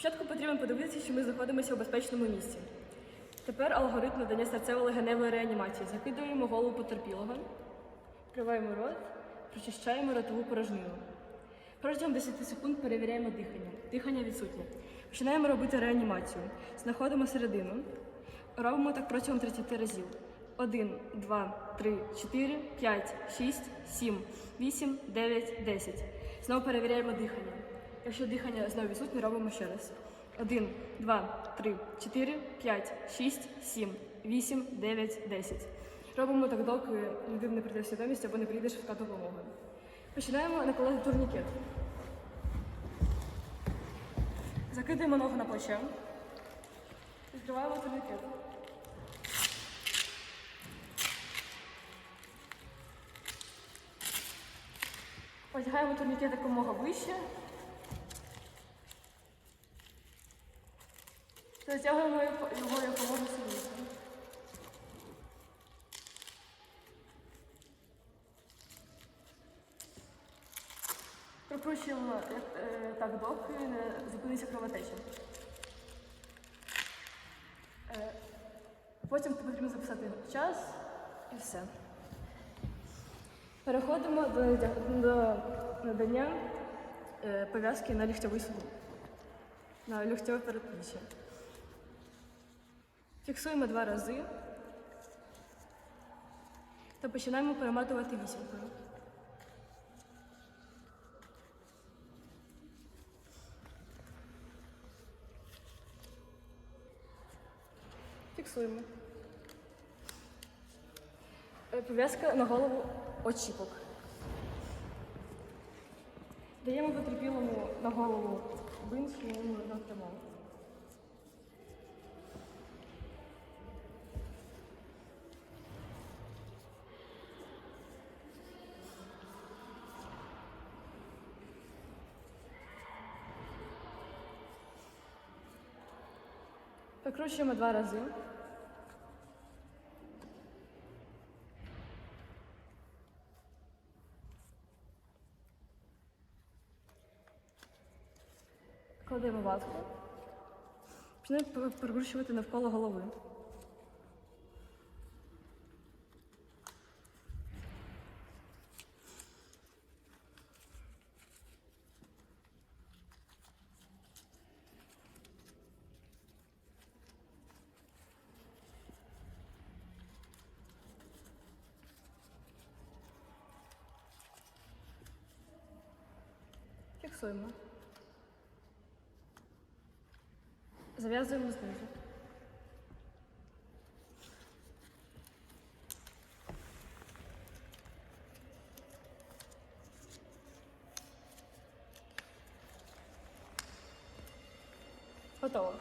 Спочатку потрібно подивитися, що ми знаходимося у безпечному місці. Тепер алгоритм надання серцево-легеневої реанімації. Закидуємо голову потерпілого, вкриваємо рот, прочищаємо ротову порожнину. Протягом 10 секунд перевіряємо дихання. Дихання відсутнє. Починаємо робити реанімацію. Знаходимо середину. Робимо так протягом 30 разів. 1, 2, 3, 4, 5, 6, 7, 8, 9, 10. Знову перевіряємо дихання. Якщо дихання знову відсутнє, робимо ще раз. 1, 2, 3, 4, 5, 6, 7, 8, 9, 10. Робимо так, доки людина не прийде свідомість або не прийде швидка допомога. Починаємо накладати турнікет. Закидаємо ногу на плече. Відкриваємо турнікет. Одягаємо турнікет якомога вище. Затягуємо його якомога сильніше. Е, так доки не зупиниться кровотеча. Е, Потім потрібно записати час і все. Переходимо до, до надання е, пов'язки на ліктьовий суглоб, на ліктьове передпліччя. Фіксуємо два рази та починаємо перематувати вісімкою. Фіксуємо. Е, Пов'язка на голову очіпок. Даємо потерпілому на голову бинт, що йому. Прикручуємо два рази. Кладемо ватку. Почнемо пер- навколо голови. Фіксуємо. Зав'язуємо знизу. Готово.